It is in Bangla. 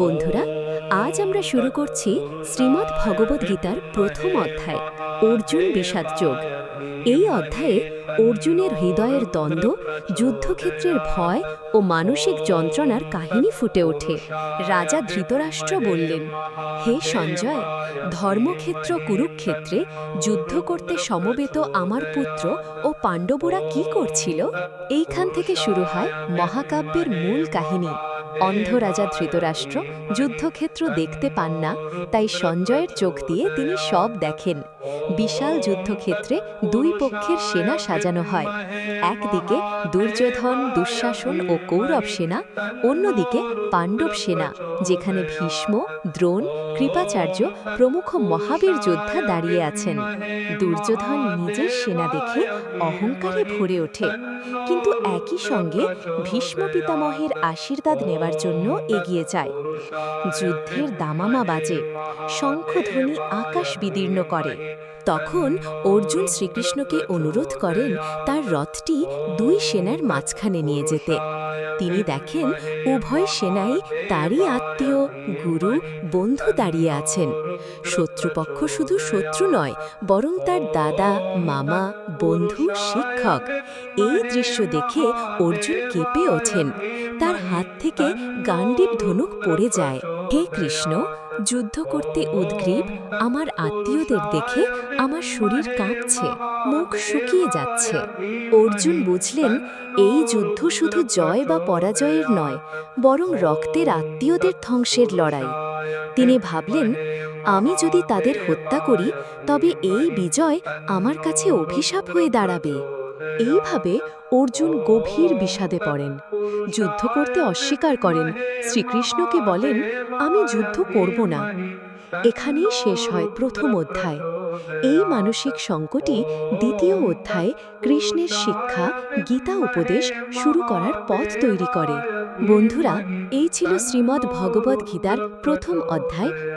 বন্ধুরা, আজ আমরা শুরু করছি শ্রীমদ্ ভগবদ্গীতার প্রথম অধ্যায়, অর্জুন বিষাদ যোগ। এই অধ্যায়ে অর্জুনের হৃদয়ের দ্বন্দ্ব, যুদ্ধক্ষেত্রের ভয় ও মানসিক যন্ত্রণার কাহিনী ফুটে ওঠে। রাজা ধৃতরাষ্ট্র বললেন, হে সঞ্জয়, ধর্মক্ষেত্র কুরুক্ষেত্রে যুদ্ধ করতে সমবেত আমার পুত্র ও পাণ্ডবরা কি করছিল? এইখান থেকে শুরু হয় মহাকাব্যের মূল কাহিনী। অন্ধ রাজা ধৃতরাষ্ট্র যুদ্ধক্ষেত্র দেখতে পান না, তাই সঞ্জয়ের চোখ দিয়ে তিনি সব দেখেন। বিশাল যুদ্ধক্ষেত্রে দুই পক্ষের সেনা সাজানো হয়। একদিকে দুর্যোধন, দুঃশাসন ও কৌরব সেনা, অন্যদিকে পাণ্ডব সেনা, যেখানে ভীষ্ম দ্রোণ, কৃপাচার্য, প্রমুখ মহাবীর যোদ্ধা দাঁড়িয়ে আছেন। দুর্যোধন নিজের সেনা দেখে অহংকারে ভরে ওঠে। কিন্তু একই সঙ্গে ভীষ্ম পিতামহের আশীর্বাদ নেবার জন্য এগিয়ে যায়। যুদ্ধের দামামা বাজে। শঙ্খধ্বনি আকাশ বিদীর্ণ করে। তখন অর্জুন শ্রীকৃষ্ণকে অনুরোধ করেন তার রথটি দুই সেনার মাঝখানে নিয়ে যেতে। তিনি দেখেন উভয় সেনাই তারই আত্মীয়, গুরু বন্ধু দাঁড়িয়ে আছেন। শত্রুপক্ষ শুধু শত্রু নয়, বরং তার দাদা, মামা, বন্ধু, শিক্ষক। এই দৃশ্য দেখে অর্জুন কেঁপে ওঠেন। তার হাত থেকে গান্ডীব ধনুক পড়ে যায়। হে কৃষ্ণ, যুদ্ধ করতে উদ্গ্রীব, আমার আত্মীয়দের দেখে আমার শরীর কাঁপছে, মুখ শুকিয়ে যাচ্ছে। অর্জুন বুঝলেন, এই যুদ্ধ শুধু জয় বা পরাজয়ের নয়, বরং রক্তের আত্মীয়দের ধ্বংসের লড়াই। তিনি ভাবলেন, আমি যদি তাদের হত্যা করি, তবে এই বিজয় আমার কাছে অভিশাপ হয়ে দাঁড়াবে। এইভাবে অর্জুন গভীর বিষাদে পড়েন। যুদ্ধ করতে অস্বীকার করেন। শ্রীকৃষ্ণকে বলেন, আমি যুদ্ধ করব না। এখানেই শেষ হয় প্রথম অধ্যায়। এই মানসিক সংকটই দ্বিতীয় অধ্যায়ে কৃষ্ণের শিক্ষা, গীতা উপদেশ শুরু করার পথ তৈরি করে। বন্ধুরা, এই ছিল শ্রীমদ্ ভগবদ্ গীতার প্রথম অধ্যায়।